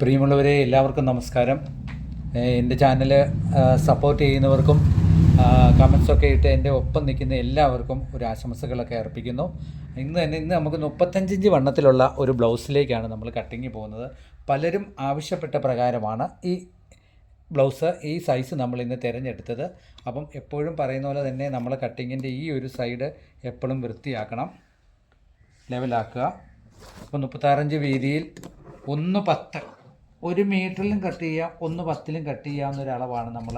പ്രിയമുള്ളവരെ എല്ലാവർക്കും നമസ്കാരം. എന്റെ ചാനൽ സപ്പോർട്ട് ചെയ്യുന്നവർക്കും കമൻസൊക്കെ ഇട്ട് എന്റെ ഒപ്പം നിൽക്കുന്ന എല്ലാവർക്കും ഒരു ആശംസകളൊക്കെ അർപ്പിക്കുന്നു. ഇന്ന് തന്നെ ഇന്ന് നമുക്ക് മുപ്പത്തഞ്ചിഞ്ച് വണ്ണത്തിലുള്ള ഒരു ബ്ലൗസിലേക്കാണ് നമ്മൾ കട്ടിങ് പോകുന്നത്. പലരും ആവശ്യപ്പെട്ട പ്രകാരമാണ് ഈ ബ്ലൗസ് ഈ സൈസ് നമ്മൾ ഇന്ന് തിരഞ്ഞെടുത്തത്. അപ്പം എപ്പോഴും പറയുന്ന പോലെ തന്നെ നമ്മൾ കട്ടിങ്ങിന്റെ ഈ ഒരു സൈഡ് എപ്പോഴും വൃത്തിയാക്കണം ലെവലാക്കുക അപ്പോൾ മുപ്പത്താറഞ്ച് വീതിയിൽ ഒന്ന് പത്ത്. ഒരു മീറ്ററിലും കട്ട് ചെയ്യാം ഒന്ന് പത്തിലും കട്ട് ചെയ്യാവുന്ന ഒരു അളവാണ് നമ്മൾ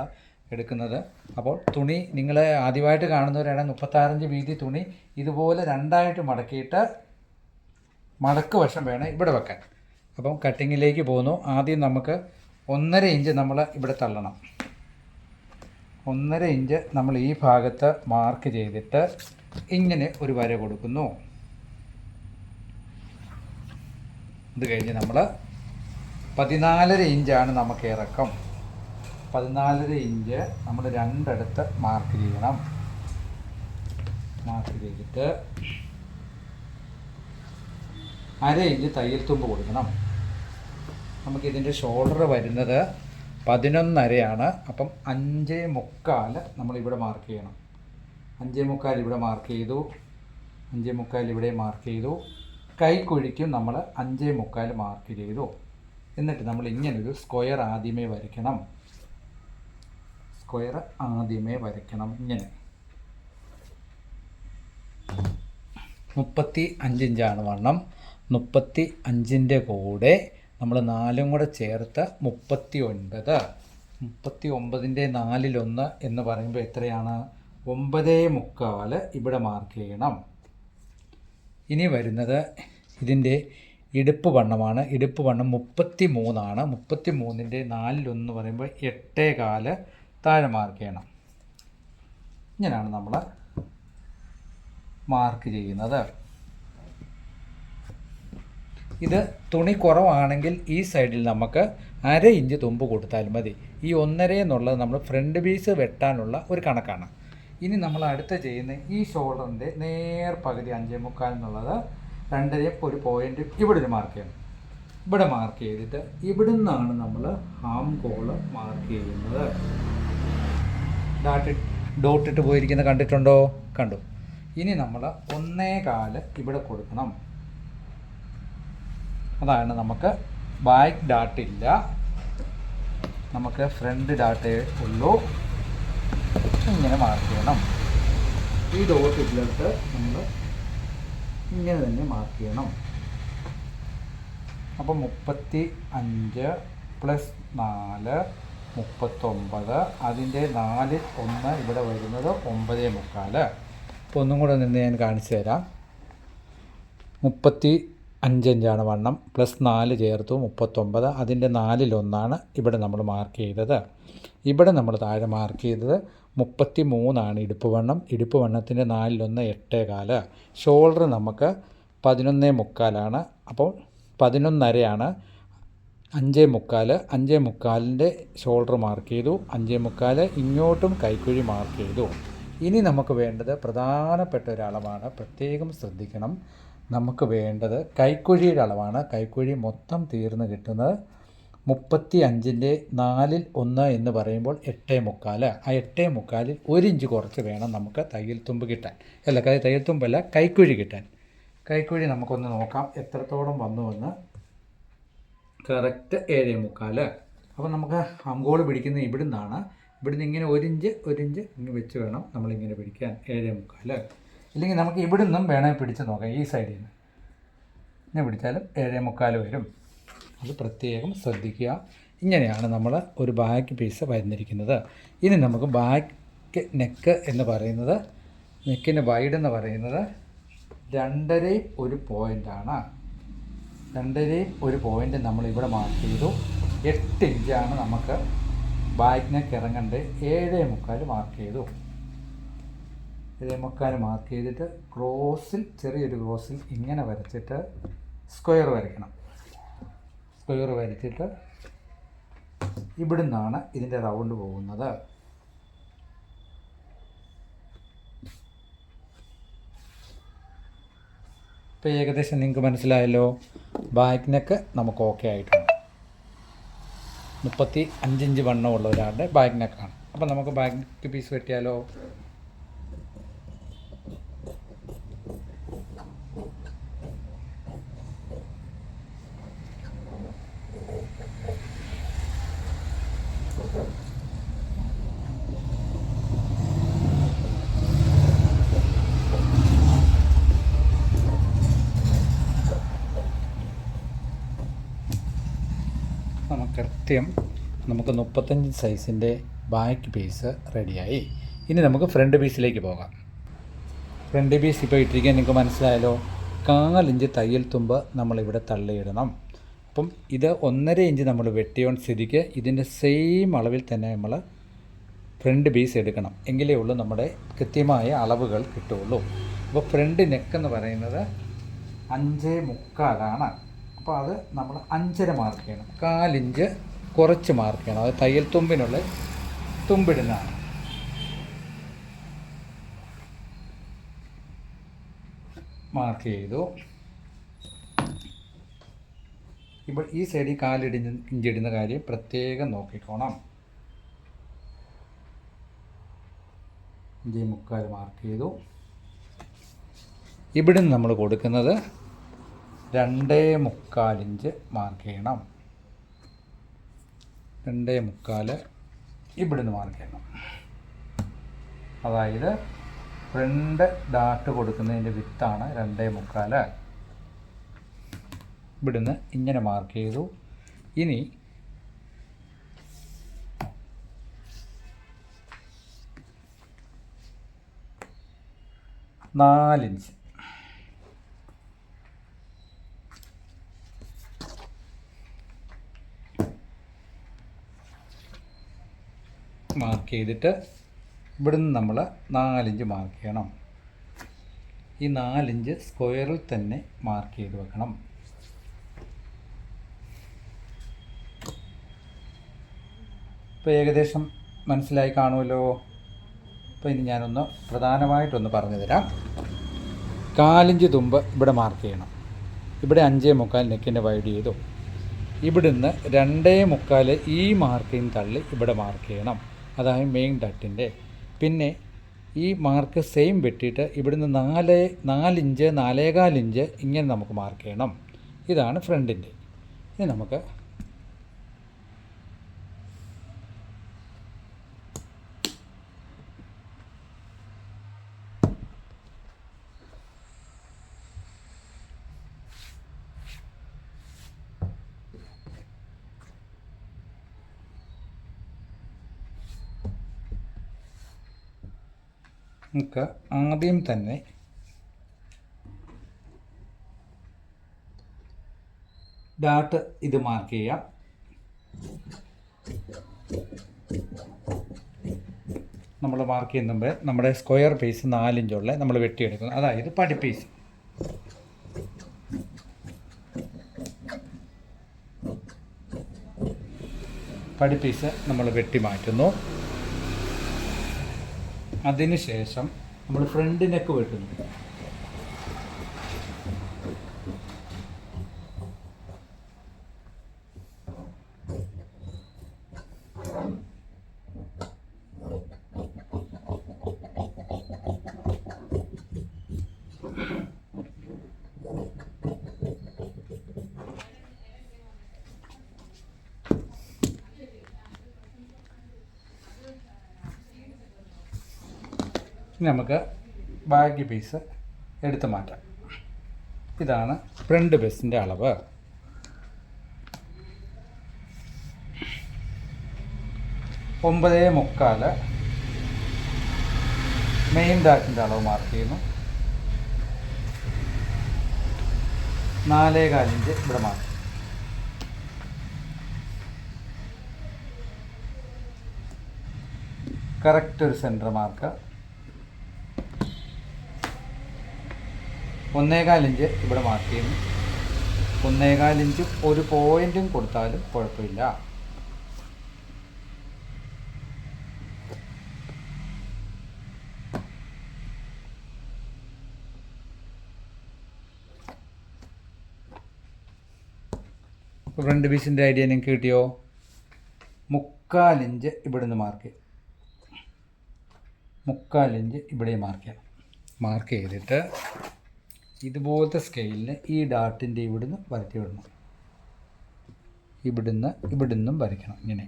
എടുക്കുന്നത്. അപ്പോൾ തുണി നിങ്ങൾ ആദ്യമായിട്ട് കാണുന്നവരാണ് മുപ്പത്താറഞ്ച് വീതി തുണി ഇതുപോലെ രണ്ടായിട്ട് മടക്കിയിട്ട് മടക്ക് വശം വേണം ഇവിടെ വെക്കാൻ. അപ്പം കട്ടിങ്ങിലേക്ക് പോകുന്നു. ആദ്യം നമുക്ക് ഒന്നര ഇഞ്ച് നമ്മൾ ഇവിടെ തള്ളണം. ഒന്നര ഇഞ്ച് നമ്മൾ ഈ ഭാഗത്ത് മാർക്ക് ചെയ്തിട്ട് ഇങ്ങനെ ഒരു വര കൊടുക്കുന്നു. ഇത് കഴിഞ്ഞ് നമ്മൾ പതിനാലര ഇഞ്ചാണ് നമുക്ക് ഇറക്കം. പതിനാലര ഇഞ്ച് നമ്മൾ രണ്ടിടത്ത് മാർക്ക് ചെയ്യണം. മാർക്ക് ചെയ്തിട്ട് അര ഇഞ്ച് തയ്യൽ തുമ്പ് കൊടുക്കണം. നമുക്കിതിന്റെ ഷോൾഡർ വരുന്നത് പതിനൊന്നരയാണ്. അപ്പം അഞ്ചേ മുക്കാൽ നമ്മളിവിടെ മാർക്ക് ചെയ്യണം. അഞ്ചേ മുക്കാൽ ഇവിടെ മാർക്ക് ചെയ്തു. അഞ്ചേ മുക്കാൽ ഇവിടെ മാർക്ക് ചെയ്തു. കൈക്കുഴിക്കും നമ്മൾ അഞ്ചേ മുക്കാൽ മാർക്ക് ചെയ്തു. എന്നിട്ട് നമ്മൾ ഇങ്ങനൊരു സ്ക്വയർ ആദ്യമേ വരയ്ക്കണം. സ്ക്വയർ ആദ്യമേ വരയ്ക്കണം ഇങ്ങനെ. മുപ്പത്തി അഞ്ചിഞ്ചാണ് വണ്ണം. മുപ്പത്തി അഞ്ചിന്റെ കൂടെ നമ്മൾ നാലും കൂടെ ചേർത്ത് മുപ്പത്തി ഒൻപത്. മുപ്പത്തി ഒമ്പതിന്റെ നാലിലൊന്ന് എന്ന് പറയുമ്പോൾ എത്രയാണ്? ഒമ്പതേ മുക്കാൽ ഇവിടെ മാർക്ക് ചെയ്യണം. ഇനി വരുന്നത് ഇതിന്റെ ഇടുപ്പ് വണ്ണമാണ്. ഇടുപ്പ് വണ്ണം മുപ്പത്തി മൂന്നാണ് മുപ്പത്തി മൂന്നിന്റെ നാലിലൊന്ന് പറയുമ്പോൾ എട്ടേ കാൽ താഴെ മാർക്ക് ചെയ്യണം. ഇങ്ങനെയാണ് നമ്മൾ മാർക്ക് ചെയ്യുന്നത്. ഇത് തുണി കുറവാണെങ്കിൽ ഈ സൈഡിൽ നമുക്ക് അര ഇഞ്ച് തുമ്പ് കൊടുത്താൽ മതി. ഈ ഒന്നര എന്നുള്ളത് നമ്മൾ ഫ്രണ്ട് പീസ് വെട്ടാനുള്ള ഒരു കണക്കാണ്. ഇനി നമ്മൾ അടുത്ത ചെയ്യുന്ന ഈ ഷോൾഡറിന്റെ നേർ പകുതി അഞ്ചേ മുക്കാൽ എന്നുള്ളത് രണ്ടര ഒരു പോയിന്റ് ഇവിടെ ഒരു മാർക്ക് ചെയ്യണം. ഇവിടെ മാർക്ക് ചെയ്തിട്ട് ഇവിടെ നിന്നാണ് നമ്മൾ ഹാം കോൾ മാർക്ക് ചെയ്യുന്നത്. ഡാട്ട് ഡോട്ടിട്ട് പോയിരിക്കുന്ന കണ്ടിട്ടുണ്ടോ? കണ്ടു. ഇനി നമ്മൾ ഒന്നേ കാൽ ഇവിടെ കൊടുക്കണം. അതാണ് നമുക്ക് ബാക്ക് ഡാട്ടില്ല നമുക്ക് ഫ്രണ്ട് ഡാട്ടേ ഉള്ളൂ. ഇങ്ങനെ മാർക്ക് ചെയ്യണം. ഈ ഡോട്ട് ഇട്ടിട്ട് നമ്മൾ ഇങ്ങനെ തന്നെ മാർക്ക് ചെയ്യണം. അപ്പം മുപ്പത്തി അഞ്ച് പ്ലസ് നാല് മുപ്പത്തൊമ്പത്. അതിന്റെ നാല് ഒന്ന് ഇവിടെ വരുന്നത് ഒമ്പതേ മുക്കാൽ അപ്പോൾ ഒന്നും കൂടെ നിന്ന് ഞാൻ കാണിച്ചു തരാം. മുപ്പത്തി അഞ്ചഞ്ചാണ് വണ്ണം. പ്ലസ് നാല് ചേർത്തു മുപ്പത്തൊമ്പത്. അതിന്റെ നാലിലൊന്നാണ് ഇവിടെ നമ്മൾ മാർക്ക് ചെയ്തത്. ഇവിടെ നമ്മൾ താഴെ മാർക്ക് ചെയ്തത് മുപ്പത്തി മൂന്നാണ് ഇടുപ്പ് വണ്ണം. ഇടുപ്പ് വണ്ണത്തിന്റെ നാലിലൊന്ന് എട്ടേ കാൽ. ഷോൾഡർ നമുക്ക് പതിനൊന്നേ മുക്കാലാണ്. അപ്പോൾ പതിനൊന്നരയാണ്. അഞ്ചേ മുക്കാൽ അഞ്ചേ മുക്കാലിന്റെ ഷോൾഡർ മാർക്ക് ചെയ്തു. അഞ്ചേ മുക്കാൽ ഇങ്ങോട്ടും കൈക്കുഴി മാർക്ക് ചെയ്തു. ഇനി നമുക്ക് വേണ്ടത് പ്രധാനപ്പെട്ട ഒരു അളവാണ്. പ്രത്യേകം ശ്രദ്ധിക്കണം. നമുക്ക് വേണ്ടത് കൈക്കുഴിയുടെ അളവാണ്. കൈക്കുഴി മൊത്തം തീർന്ന് കിട്ടുന്നത് മുപ്പത്തി അഞ്ചിന്റെ നാലിൽ ഒന്ന് എന്ന് പറയുമ്പോൾ എട്ടേ മുക്കാൽ. ആ എട്ടേ മുക്കാലിൽ ഒരു ഇഞ്ച് കുറച്ച് വേണം നമുക്ക് തയ്യൽ തുമ്പ് കിട്ടാൻ. അല്ല കൈ തയ്യൽ തുമ്പല്ല കൈക്കുഴി കിട്ടാൻ. കൈക്കുഴി നമുക്കൊന്ന് നോക്കാം എത്രത്തോളം വന്നു എന്ന്. കറക്റ്റ് ഏഴേ മുക്കാൽ അപ്പോൾ നമുക്ക് അങ്കോൾ പിടിക്കുന്നത് ഇവിടുന്നാണ്. ഇവിടുന്ന് ഇങ്ങനെ ഒരിഞ്ച് ഇഞ്ച് ഇങ്ങനെ വെച്ച് വേണം നമ്മളിങ്ങനെ പിടിക്കാൻ ഏഴേ മുക്കാൽ ഇല്ലെങ്കിൽ നമുക്ക് ഇവിടുന്നും വേണമെങ്കിൽ പിടിച്ച് നോക്കാം ഈ സൈഡിൽ നിന്ന്. ഇങ്ങനെ പിടിച്ചാലും ഏഴേ മുക്കാൽ വരും. അത് പ്രത്യേകം ശ്രദ്ധിക്കുക. ഇങ്ങനെയാണ് നമ്മൾ ഒരു ബാക്ക് പീസ് വരുന്നിരിക്കുന്നത്. ഇനി നമുക്ക് ബാക്ക് നെക്ക് എന്ന് പറയുന്നത് നെക്കിന്റെ വൈഡ് എന്ന് പറയുന്നത് രണ്ടരയും ഒരു പോയിന്റാണ് രണ്ടരയും ഒരു പോയിന്റ് നമ്മൾ ഇവിടെ മാർക്ക് ചെയ്തു. എട്ട് ഇഞ്ചാണ് നമുക്ക് ബാക്ക് നെക്ക് ഇറങ്ങേണ്ടത് ഏഴേ മുക്കാൽ മാർക്ക് ചെയ്തു. ഏഴേ മുക്കാൽ മാർക്ക് ചെയ്തിട്ട് ക്രോസിൽ ചെറിയൊരു ക്രോസിൽ ഇങ്ങനെ വരച്ചിട്ട് സ്ക്വയർ വരയ്ക്കണം. സ്ക്വയർ വരച്ചിട്ട് ഇവിടുന്നാണ് ഇതിന്റെ റൗണ്ട് പോകുന്നത്. ഇപ്പോൾ ഏകദേശം നിങ്ങൾക്ക് മനസ്സിലായല്ലോ ബാക്ക് നെക്ക് നമുക്ക് ഓക്കെ ആയിട്ടുണ്ട്. മുപ്പത്തി അഞ്ചിഞ്ച് വണ്ണമുള്ള ഒരാളുടെ ബാക്ക് നെക്കാണ് അപ്പോൾ നമുക്ക് ബാക്ക് പീസ് വെട്ടിയാലോ നമുക്ക് കൃത്യം നമുക്ക് മുപ്പത്തഞ്ച് സൈസിന്റെ ബാക്ക് പീസ് റെഡിയായി ഇനി നമുക്ക് ഫ്രണ്ട് പീസിലേക്ക് പോകാം. ഫ്രണ്ട് പീസ് ഇപ്പോൾ ഇട്ടിരിക്കാൻ നിങ്ങൾക്ക് മനസ്സിലായല്ലോ. കാലിഞ്ച് തയ്യൽ തുമ്പ് നമ്മളിവിടെ തള്ളിയിടണം. അപ്പം ഇത് ഒന്നര ഇഞ്ച് നമ്മൾ വെട്ടിയോൺ സ്ഥിതിക്ക് ഇതിന്റെ സെയിം അളവിൽ തന്നെ നമ്മൾ ഫ്രണ്ട് പീസ് എടുക്കണം. എങ്കിലേ ഉള്ളൂ നമ്മുടെ കൃത്യമായ അളവുകൾ കിട്ടുള്ളൂ അപ്പോൾ ഫ്രണ്ട് നെക്ക് എന്ന് പറയുന്നത് അഞ്ച് മുക്കാലാണ്. അപ്പോൾ അത് നമ്മൾ അഞ്ചര മാർക്ക് ചെയ്യണം. കാലിഞ്ച് കുറച്ച് മാർക്ക് ചെയ്യണം അത് തയ്യൽ തുമ്പിനുള്ള തുമ്പിടുന്നതാണ് മാർക്ക് ചെയ്തു. ഇപ്പോൾ ഈ സൈഡിൽ കാലിടിഞ്ഞ് ഇഞ്ചിടുന്ന കാര്യം പ്രത്യേകം നോക്കിക്കോണം. ഇഞ്ചി മുക്കാൽ മാർക്ക് ചെയ്തു. ഇവിടുന്ന് നമ്മൾ കൊടുക്കുന്നത് രണ്ടേ മുക്കാലിഞ്ച് മാർക്ക് ചെയ്യണം. രണ്ടേ മുക്കാൽ ഇവിടുന്ന് മാർക്ക് ചെയ്യണം അതായത് ഫ്രണ്ട് ഡാട്ട് കൊടുക്കുന്നതിന്റെ വിത്താണ് രണ്ടേ മുക്കാൽ ഇവിടുന്ന് ഇങ്ങനെ മാർക്ക് ചെയ്തു. ഇനി നാലിഞ്ച് മാർക്ക് ചെയ്തിട്ട് ഇവിടുന്ന് നമ്മൾ നാലിഞ്ച് മാർക്ക് ചെയ്യണം. ഈ നാലിഞ്ച് സ്ക്വയറിൽ തന്നെ മാർക്ക് ചെയ്ത് വെക്കണം. ഇപ്പോൾ ഏകദേശം മനസ്സിലായി കാണുമല്ലോ? അപ്പോൾ ഇനി ഞാനൊന്ന് പ്രധാനമായിട്ടൊന്ന് പറഞ്ഞു തരാം. കാലിഞ്ച് തുമ്പ് ഇവിടെ മാർക്ക് ചെയ്യണം. ഇവിടെ അഞ്ചേ മുക്കാൽ നെക്കിന്റെ വൈഡ് ചെയ്തു. ഇവിടുന്ന് രണ്ടേ മുക്കാൽ ഈ മാർക്കിങ് തള്ളി ഇവിടെ മാർക്ക് ചെയ്യണം. അതായത് മെയിൻ ഡട്ടിന്റെ പിന്നെ ഈ മാർക്ക് സെയിം വെട്ടിയിട്ട് ഇവിടുന്ന് നാല് നാലിഞ്ച് നാലേകാൽ ഇഞ്ച് ഇങ്ങനെ നമുക്ക് മാർക്ക് ചെയ്യണം. ഇതാണ് ഫ്രണ്ടിന്റെ ഇനി നമുക്ക് നമുക്ക് ആദ്യം തന്നെ ഡാട്ട് ഇത് മാർക്ക് ചെയ്യാം. നമ്മൾ മാർക്ക് ചെയ്യുന്ന മുമ്പേ നമ്മുടെ സ്ക്വയർ പീസ് നാലിഞ്ചുള്ള നമ്മൾ വെട്ടിയെടുക്കുന്നു. അതായത് പടി പീസ് പടി നമ്മൾ വെട്ടി മാറ്റുന്നു. അതിനുശേഷം നമ്മൾ ഫ്രണ്ട് നെക്ക് വെട്ടുന്നു ഇനി നമുക്ക് ബാക്കി പീസ് എടുത്ത് മാറ്റാം. ഇതാണ് ഫ്രണ്ട് ബസ്സിന്റെ അളവ്. ഒമ്പതേ മുക്കാൽ മെയിൻ ഡാറ്റിന്റെ അളവ് മാർക്ക് ചെയ്യുന്നു. നാലേ കാലിഞ്ച് ഇവിടെ മാർക്ക് കറക്റ്റ് ഒരു സെന്റർ മാർക്ക് ഒന്നേകാൽ ഇഞ്ച് ഇവിടെ മാർക്ക് ചെയ്യുന്നു. ഒന്നേകാൽ ഇഞ്ച് ഒരു പോയിന്റും കൊടുത്താലും കുഴപ്പമില്ല. ഫ്രണ്ട് പീസിന്റെ ഐഡിയ നിങ്ങൾക്ക് കിട്ടിയോ? മുക്കാലിഞ്ച് നിന്ന് മാർക്ക് ചെയ്യും. മുക്കാലിഞ്ച് ഇവിടെ മാർക്ക് ചെയ്യാം. മാർക്ക് ചെയ്തിട്ട് ഇതുപോലത്തെ സ്കെയിലിന് ഈ ഡാട്ടിന്റെ ഇവിടുന്ന് വരട്ടി വിടണം ഇവിടുന്ന് ഇവിടുന്നും വരയ്ക്കണം ഇങ്ങനെ.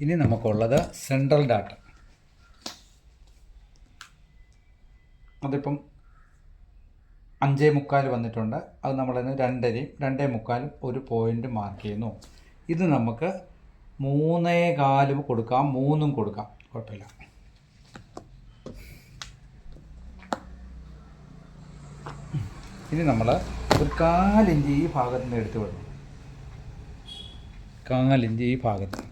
ഇനി നമുക്കുള്ളത് സെൻട്രൽ ഡാറ്റ അതിപ്പം അഞ്ചേ മുക്കാൽ വന്നിട്ടുണ്ട്. അത് നമ്മൾ നമ്മളതിന് രണ്ടരയും രണ്ടേ മുക്കാലും ഒരു പോയിന്റ് മാർക്ക് ചെയ്യുന്നു. ഇത് നമുക്ക് മൂന്നേ കാലും കൊടുക്കാം മൂന്നും കൊടുക്കാം. കുഴപ്പമില്ല. ഇനി നമ്മൾ ഒരു കാലിഞ്ച് ഈ ഭാഗത്ത് നിന്ന് എടുത്തു വിടണം. കാലിഞ്ച് ഈ ഭാഗത്ത്.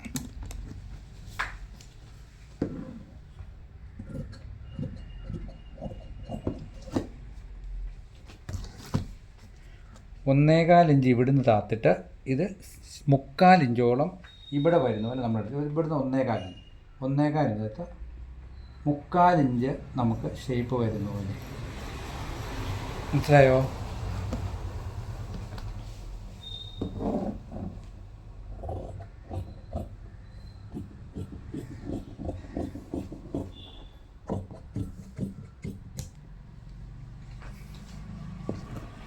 ഒന്നേകാൽ ഇഞ്ച് ഇവിടുന്ന് താത്തിട്ട് ഇത് മുക്കാൽ ഇഞ്ചോളം ഇവിടെ വരുന്ന പോലെ നമ്മൾ ഇവിടുന്ന് ഒന്നേകാൽ ഇഞ്ച്. ഒന്നേകാൽ ഇഞ്ച് എടുത്ത് മുക്കാൽ ഇഞ്ച് നമുക്ക് ഷേപ്പ് വരുന്ന പോലെ മനസ്സിലായോ?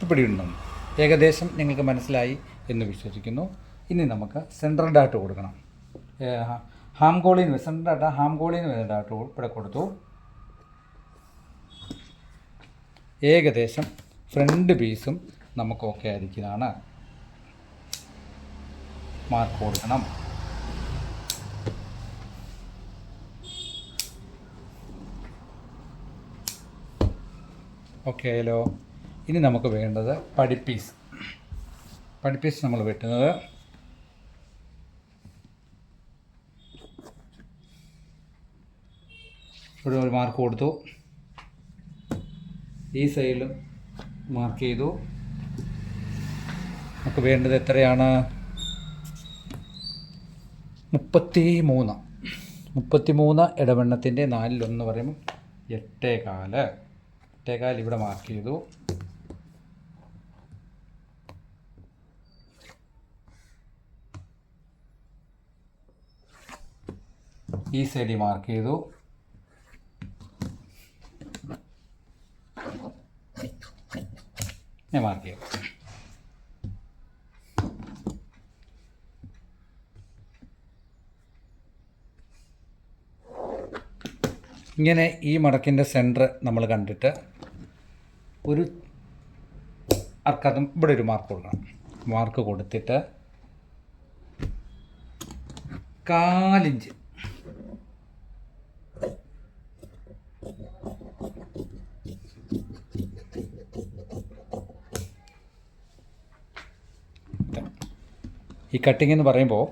പിടിയുണ്ടോ? ഏകദേശം നിങ്ങൾക്ക് മനസ്സിലായി എന്ന് വിശ്വസിക്കുന്നു. ഇനി നമുക്ക് സെൻട്രൽ ഡാറ്റ കൊടുക്കണം. ഹാംഗോളിന് സെൻട്രൽ ഡാറ്റ ഹാംഗോളിന് വരുന്ന ഡാട്ട് ഇവിടെ കൊടുത്തു. ഏകദേശം ഫ്രണ്ട് പീസും നമുക്ക് ഓക്കെ ആയിരിക്കുന്നതാണ്. മാർക്ക് കൊടുക്കണം. ഓക്കെ ആയാലോ ഇനി നമുക്ക് വേണ്ടത് പടിപ്പീസ് പടിപ്പീസ് നമ്മൾ വെട്ടുന്നത്. ഇവിടെ ഒരു മാർക്ക് കൊടുത്തു. ഈ സൈഡിലും മാർക്ക് ചെയ്തു. നമുക്ക് വേണ്ടത് എത്രയാണ്? മുപ്പത്തി മൂന്ന് മുപ്പത്തി മൂന്ന് ഇടവെണ്ണത്തിന്റെ നാലിലൊന്ന് പറയുമ്പോൾ എട്ടേകാൽ. എട്ടേകാൽ ഇവിടെ മാർക്ക് ചെയ്തു. ഈ സൈഡിൽ മാർക്ക് ചെയ്തു. ഞാൻ മാർക്ക് ചെയ്തു ഇങ്ങനെ ഈ മടക്കിന്റെ സെന്റർ നമ്മൾ കണ്ടിട്ട് ഒരു അർക്കതും ഇവിടെ ഒരു മാർക്ക് കൊടുക്കണം. മാർക്ക് കൊടുത്തിട്ട് കാലിഞ്ച് കട്ടിംഗ് എന്ന് പറയുമ്പോൾ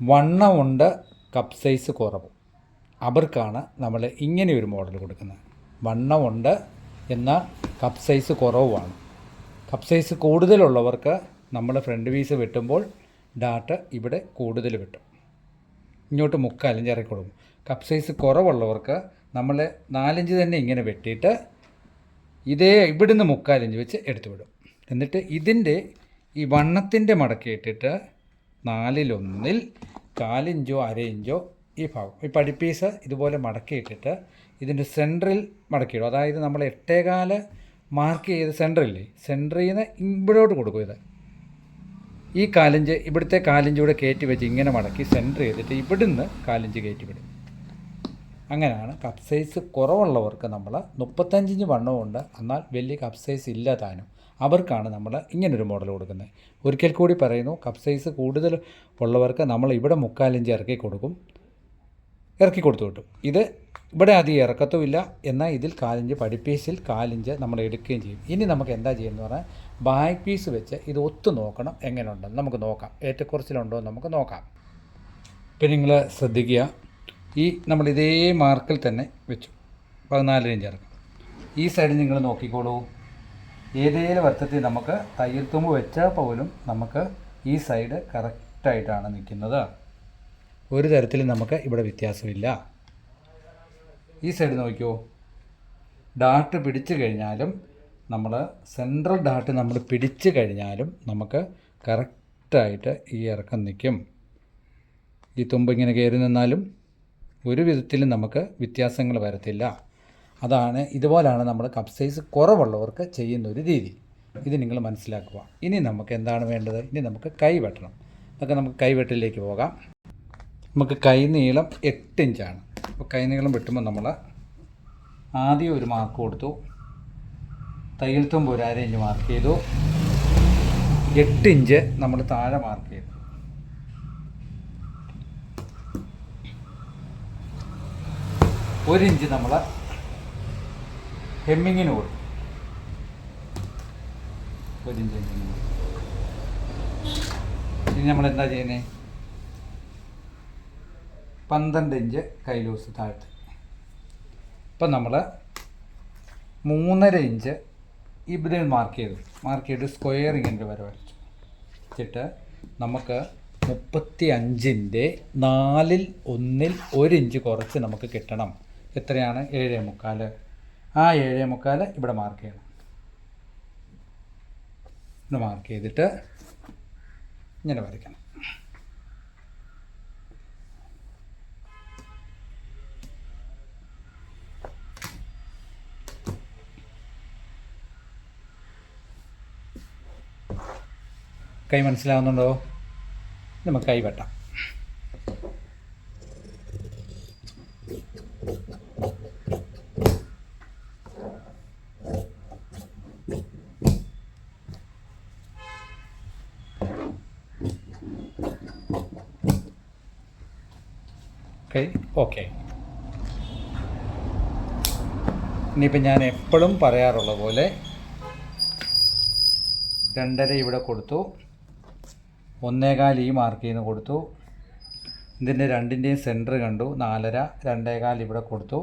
വണ്ണമുണ്ട് കപ്പ് സൈസ് കുറവ്. അവർക്കാണ് നമ്മൾ ഇങ്ങനെ ഒരു മോഡൽ കൊടുക്കുന്നത്. വണ്ണമുണ്ട് എന്ന കപ്പ് സൈസ് കുറവുമാണ്. കപ്പ് സൈസ് കൂടുതലുള്ളവർക്ക് നമ്മൾ ഫ്രണ്ട് പീസ് വെട്ടുമ്പോൾ ഡാറ്റ ഇവിടെ കൂടുതൽ വെട്ടും. ഇങ്ങോട്ട് മുക്കാലിഞ്ച് ഇറക്കി കൊടുക്കും. കപ്പ് സൈസ് കുറവുള്ളവർക്ക് നമ്മൾ നാലിഞ്ച് തന്നെ ഇങ്ങനെ വെട്ടിയിട്ട് ഇതേ ഇവിടുന്ന് മുക്കാലിഞ്ച് വെച്ച് എടുത്തു വിടും. എന്നിട്ട് ഇതിന്റെ ഈ വണ്ണത്തിന്റെ മടക്കി ഇട്ടിട്ട് നാലിലൊന്നിൽ കാലിഞ്ചോ അര ഇഞ്ചോ ഈ ഭാഗം ഈ പടിപ്പീസ് ഇതുപോലെ മടക്കി ഇട്ടിട്ട് ഇതിന്റെ സെന്ററിൽ മടക്കിയിടും അതായത് നമ്മൾ എട്ടേകാൽ മാർക്ക് ചെയ്ത് സെന്ററില്ലേ സെന്ററിൽ നിന്ന് ഇവിടോട്ട് കൊടുക്കും ഇത്. ഈ കാലിഞ്ച് ഇവിടുത്തെ കാലിഞ്ചൂടെ കയറ്റി വെച്ച് ഇങ്ങനെ മടക്കി സെന്റർ ചെയ്തിട്ട് ഇവിടുന്ന് കാലിഞ്ച് കയറ്റി വിടും. അങ്ങനെയാണ് കപ്പ് സൈസ് കുറവുള്ളവർക്ക് നമ്മൾ മുപ്പത്തഞ്ചിഞ്ച് വണ്ണമുണ്ട് എന്നാൽ വലിയ കപ്പ് സൈസ് ഇല്ല താനും. അവർക്കാണ് നമ്മൾ ഇങ്ങനൊരു മോഡൽ കൊടുക്കുന്നത്. ഒരിക്കൽ കൂടി പറയുന്നു കപ്പ് സൈസ് കൂടുതൽ ഉള്ളവർക്ക് നമ്മൾ ഇവിടെ മുക്കാലിഞ്ച് ഇറക്കി കൊടുക്കും. ഇറക്കി കൊടുത്തു കിട്ടും. ഇത് ഇവിടെ അധികം ഇറക്കത്തുമില്ല എന്നാൽ ഇതിൽ കാലിഞ്ച് പഠിപ്പീസിൽ കാലിഞ്ച് നമ്മൾ എടുക്കുകയും ചെയ്യും. ഇനി നമുക്ക് എന്താ ചെയ്യുന്നത് പറഞ്ഞാൽ ബാക്ക് പീസ് വെച്ച് ഇത് ഒത്തു നോക്കണം എങ്ങനെയുണ്ടെന്ന് നമുക്ക് നോക്കാം. ഏറ്റക്കുറച്ചിലുണ്ടോ എന്ന് നമുക്ക് നോക്കാം. ഇപ്പം നിങ്ങൾ ശ്രദ്ധിക്കുക. ഈ നമ്മൾ ഇതേ മാർക്കിൽ തന്നെ വെച്ചു. പതിനാല് ഇഞ്ച് ഇറക്കും. ഈ സൈഡ് നിങ്ങൾ നോക്കിക്കോളൂ. ഏതേലും അർത്ഥത്തിൽ നമുക്ക് തയ്യൽ തുമ്പ് വെച്ചാൽ പോലും നമുക്ക് ഈ സൈഡ് കറക്റ്റായിട്ടാണ് നിൽക്കുന്നത്. ഒരു തരത്തിലും നമുക്ക് ഇവിടെ വ്യത്യാസമില്ല. ഈ സൈഡ് നോക്കിയോ? ഡാട്ട് പിടിച്ചു കഴിഞ്ഞാലും നമ്മൾ സെൻട്രൽ ഡാട്ട് നമ്മൾ പിടിച്ചു കഴിഞ്ഞാലും നമുക്ക് കറക്റ്റായിട്ട് ഈ ഇറക്കം നിൽക്കും. ഈ തുമ്പ് ഇങ്ങനെ കയറി നിന്നാലും ഒരു വിധത്തിലും നമുക്ക് വ്യത്യാസങ്ങൾ വരത്തില്ല. അതാണ് ഇതുപോലാണ് നമ്മൾ കപ്പ് സൈസ് കുറവുള്ളവർക്ക് ചെയ്യുന്ന ഒരു രീതി. ഇത് നിങ്ങൾ മനസ്സിലാക്കുക. ഇനി നമുക്ക് എന്താണ് വേണ്ടത്? ഇനി നമുക്ക് കൈ വെട്ടണം. അതൊക്കെ നമുക്ക് കൈവെട്ടിലേക്ക് പോകാം. നമുക്ക് കൈനീളം എട്ട് ഇഞ്ചാണ് അപ്പോൾ കൈനീളം വെട്ടുമ്പോൾ നമ്മൾ ആദ്യം ഒരു മാർക്ക് കൊടുത്തു. തയ്യൽ തുമ്പ് ഒരു അര ഇഞ്ച് മാർക്ക് ചെയ്തു. എട്ട് ഇഞ്ച് നമ്മൾ താഴെ മാർക്ക് ചെയ്തു. ഒരു ഇഞ്ച് നമ്മൾ ഹെമ്മിങ്ങിന് കൊടുത്തു ഇനി നമ്മൾ എന്താ ചെയ്യുന്നത് പന്ത്രണ്ട് ഇഞ്ച് കൈലൂസ് താഴ്ത്ത്. താഴ്ത്തി ഇപ്പം നമ്മൾ മൂന്നര ഇഞ്ച് ഇവിടെ മാർക്ക് ചെയ്തു മാർക്ക് ചെയ്ത് സ്ക്വയർ ഇങ്ങനെ വരെ വരച്ചു. വെച്ചിട്ട് നമുക്ക് മുപ്പത്തി അഞ്ചിന്റെ നാലിൽ ഒന്നിൽ ഒരു ഇഞ്ച് കുറച്ച് നമുക്ക് കിട്ടണം. എത്രയാണ്? ഏഴേ മുക്കാൽ. ആ ഏഴേ മുക്കാൽ ഇവിടെ മാർക്ക് ചെയ്യണം. ഇവിടെ മാർക്ക് ചെയ്തിട്ട് ഇങ്ങനെ വരയ്ക്കണം. കൈ മനസ്സിലാവുന്നുണ്ടോ? നമുക്ക് കൈ വെട്ടാം കൈ ഓക്കെ ഇനിയിപ്പോൾ ഞാൻ എപ്പോഴും പറയാറുള്ള പോലെ രണ്ടര ഇവിടെ കൊടുത്തു. ഒന്നേകാൽ ഈ മാർക്കിൽ നിന്ന് കൊടുത്തു. ഇതിന്റെ രണ്ടിന്റെയും സെന്റർ കണ്ടു. നാലര രണ്ടേകാൽ ഇവിടെ കൊടുത്തു.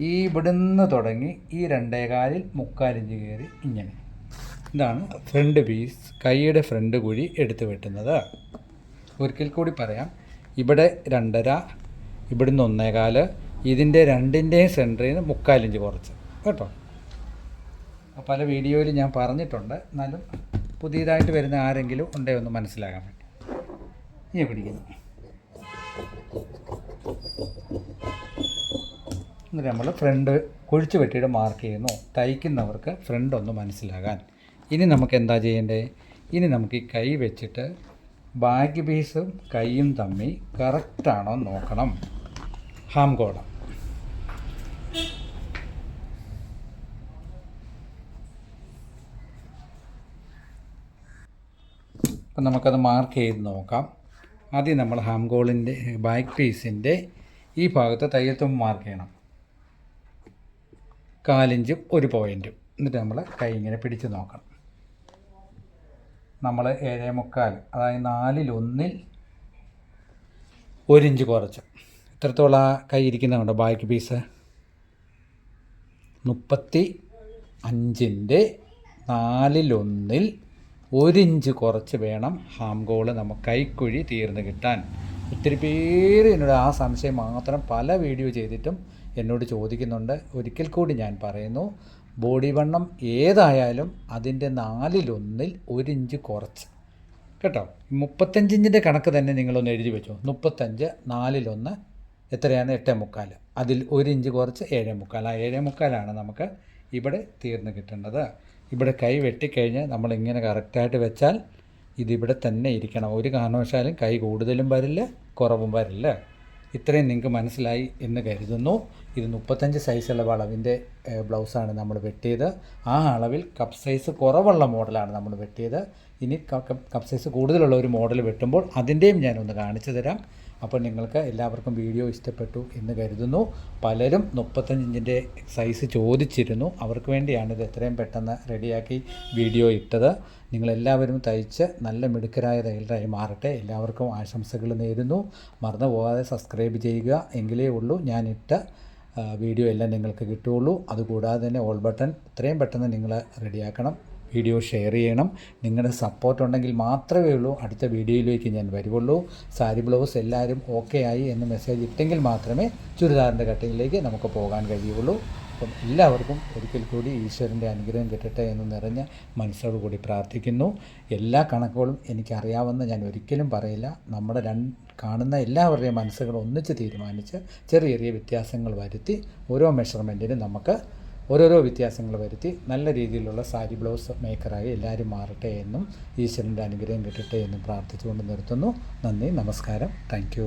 ഈ ഇവിടുന്ന് തുടങ്ങി ഈ രണ്ടേകാലിൽ മുക്കാലിഞ്ച് കയറി ഇങ്ങനെ. ഇതാണ് ഫ്രണ്ട് പീസ് കൈയുടെ ഫ്രണ്ട് കുഴി എടുത്ത് വെട്ടുന്നത്. ഒരിക്കൽ കൂടി പറയാം. ഇവിടെ രണ്ടര ഇവിടുന്ന് ഒന്നേകാൽ ഇതിന്റെ രണ്ടിന്റെയും സെന്ററിൽ നിന്ന് മുക്കാലിഞ്ച് കുറച്ച്. കേട്ടോ? പല വീഡിയോയിൽ ഞാൻ പറഞ്ഞിട്ടുണ്ട്. എന്നാലും പുതിയതായിട്ട് വരുന്ന ആരെങ്കിലും ഉണ്ടേ ഒന്ന് മനസ്സിലാകാൻ വേണ്ടി. ഇനി പിടിക്കുന്നു എന്നിട്ട് നമ്മൾ ഫ്രണ്ട് കുഴിച്ച് വെട്ടിയിട്ട് മാർക്ക് ചെയ്യുന്നു. തയ്ക്കുന്നവർക്ക് ഫ്രണ്ട് ഒന്ന് മനസ്സിലാകാൻ. ഇനി നമുക്ക് എന്താ ചെയ്യേണ്ടേ? ഇനി നമുക്ക് ഈ കൈ വെച്ചിട്ട് ബാക്ക് പീസും കൈയും തമ്മി കറക്റ്റാണോ നോക്കണം. ഹാം കോഡം അപ്പം നമുക്കത് മാർക്ക് ചെയ്ത് നോക്കാം. ആദ്യം നമ്മൾ ഹാം ഗോളിന്റെ ബാക്ക് പീസിന്റെ ഈ ഭാഗത്ത് തയ്യത്തും മാർക്ക് ചെയ്യണം. കാലിഞ്ചും ഒരു പോയിന്റും എന്നിട്ട് നമ്മൾ കൈ ഇങ്ങനെ പിടിച്ച് നോക്കണം. നമ്മൾ ഏഴേ മുക്കാൽ അതായത് നാലിലൊന്നിൽ ഒരിഞ്ച് കുറച്ച്. ഇത്രത്തോളം ആ കൈ ഇരിക്കുന്നുണ്ടോ ബാക്ക് പീസ് മുപ്പത്തി അഞ്ചിന്റെ നാലിലൊന്നിൽ ഒരു ഇഞ്ച് കുറച്ച് വേണം ഹാം ഗോൾ നമുക്ക് കൈക്കുഴി തീർന്ന് കിട്ടാൻ. ഒത്തിരി പേര് എന്നോട് ആ സംശയം മാത്രം പല വീഡിയോ ചെയ്തിട്ടും എന്നോട് ചോദിക്കുന്നുണ്ട്. ഒരിക്കൽ കൂടി ഞാൻ പറയുന്നു ബോഡി വണ്ണം ഏതായാലും അതിന്റെ നാലിലൊന്നിൽ ഒരിഞ്ച് കുറച്ച്. കേട്ടോ? മുപ്പത്തഞ്ചിഞ്ചിന്റെ കണക്ക് തന്നെ നിങ്ങളൊന്ന് എഴുതി വെച്ചോ. മുപ്പത്തഞ്ച് നാലിലൊന്ന് എത്രയാണ്? എട്ടേ മുക്കാൽ. അതിൽ ഒരു ഇഞ്ച് കുറച്ച് ഏഴേ മുക്കാൽ. ആ ഏഴേ മുക്കാലാണ് നമുക്ക് ഇവിടെ തീർന്നു കിട്ടേണ്ടത്. ഇവിടെ കൈ വെട്ടിക്കഴിഞ്ഞ് നമ്മളിങ്ങനെ കറക്റ്റായിട്ട് വെച്ചാൽ ഇതിവിടെ തന്നെ ഇരിക്കണം. ഒരു കാരണവശാലും കൈ കൂടുതലും വരില്ല കുറവും വരില്ല. ഇത്രയും നിങ്ങൾക്ക് മനസ്സിലായി എന്ന് കരുതുന്നു. ഇത് മുപ്പത്തഞ്ച് സൈസുള്ള വളവിന്റെ ബ്ലൗസാണ് നമ്മൾ വെട്ടിയത്. ആ അളവിൽ കപ്പ് സൈസ് കുറവുള്ള മോഡലാണ് നമ്മൾ വെട്ടിയത്. ഇനി കപ്പ് സൈസ് കൂടുതലുള്ള ഒരു മോഡൽ വെട്ടുമ്പോൾ അതിന്റെയും ഞാനൊന്ന് കാണിച്ചു തരാം. അപ്പോൾ നിങ്ങൾക്ക് എല്ലാവർക്കും വീഡിയോ ഇഷ്ടപ്പെട്ടു എന്ന് കരുതുന്നു. പലരും മുപ്പത്തഞ്ചിന്റെ സൈസ് ചോദിച്ചിരുന്നു. അവർക്ക് വേണ്ടിയാണ് ഇത് എത്രയും പെട്ടെന്ന് റെഡിയാക്കി വീഡിയോ ഇട്ടത്. നിങ്ങളെല്ലാവരും തയ്ച്ച് നല്ല മിടുക്കരായ തയ്യലറായി മാറട്ടെ. എല്ലാവർക്കും ആശംസകൾ നേരുന്നു. മറന്നു പോകാതെ സബ്സ്ക്രൈബ് ചെയ്യുക എങ്കിലേ ഉള്ളൂ. ഞാൻ ഇട്ട വീഡിയോ എല്ലാം നിങ്ങൾക്ക് കിട്ടുകയുള്ളൂ. അതുകൂടാതെ തന്നെ ഓൾ ബട്ടൺ എത്രയും പെട്ടെന്ന് നിങ്ങൾ റെഡിയാക്കണം. വീഡിയോ ഷെയർ ചെയ്യണം. നിങ്ങളുടെ സപ്പോർട്ട് ഉണ്ടെങ്കിൽ മാത്രമേ ഉള്ളൂ. അടുത്ത വീഡിയോയിലേക്ക് ഞാൻ വരുവുള്ളൂ. സാരി ബ്ലൗസ് എല്ലാവരും ഓക്കെ ആയി എന്ന് മെസ്സേജ് ഇട്ടെങ്കിൽ മാത്രമേ ചുരിദാറിന്റെ കട്ടിങ്ങിലേക്ക് നമുക്ക് പോകാൻ കഴിയുള്ളൂ. അപ്പം എല്ലാവർക്കും ഒരിക്കൽ കൂടി ഈശ്വരന്റെ അനുഗ്രഹം കിട്ടട്ടെ എന്ന് നിറഞ്ഞ മനസ്സോടു കൂടി പ്രാർത്ഥിക്കുന്നു. എല്ലാ കണക്കുകളും എനിക്കറിയാവുന്ന ഞാൻ ഒരിക്കലും പറയില്ല. നമ്മുടെ രണ്ട് കാണുന്ന എല്ലാവരുടെയും മനസ്സുകൾ ഒന്നിച്ച് തീരുമാനിച്ച് ചെറിയ ചെറിയ വ്യത്യാസങ്ങൾ വരുത്തി ഓരോ മെഷർമെന്റിനും നമുക്ക് ഓരോരോ വ്യത്യാസങ്ങൾ വരുത്തി നല്ല രീതിയിലുള്ള സാരി ബ്ലൗസ് മേക്കറായി എല്ലാവരും മാറട്ടെ എന്നും ഈശ്വരന്റെ അനുഗ്രഹം കിട്ടട്ടെ എന്നും പ്രാർത്ഥിച്ചുകൊണ്ട് നിർത്തുന്നു. നന്ദി നമസ്കാരം. താങ്ക്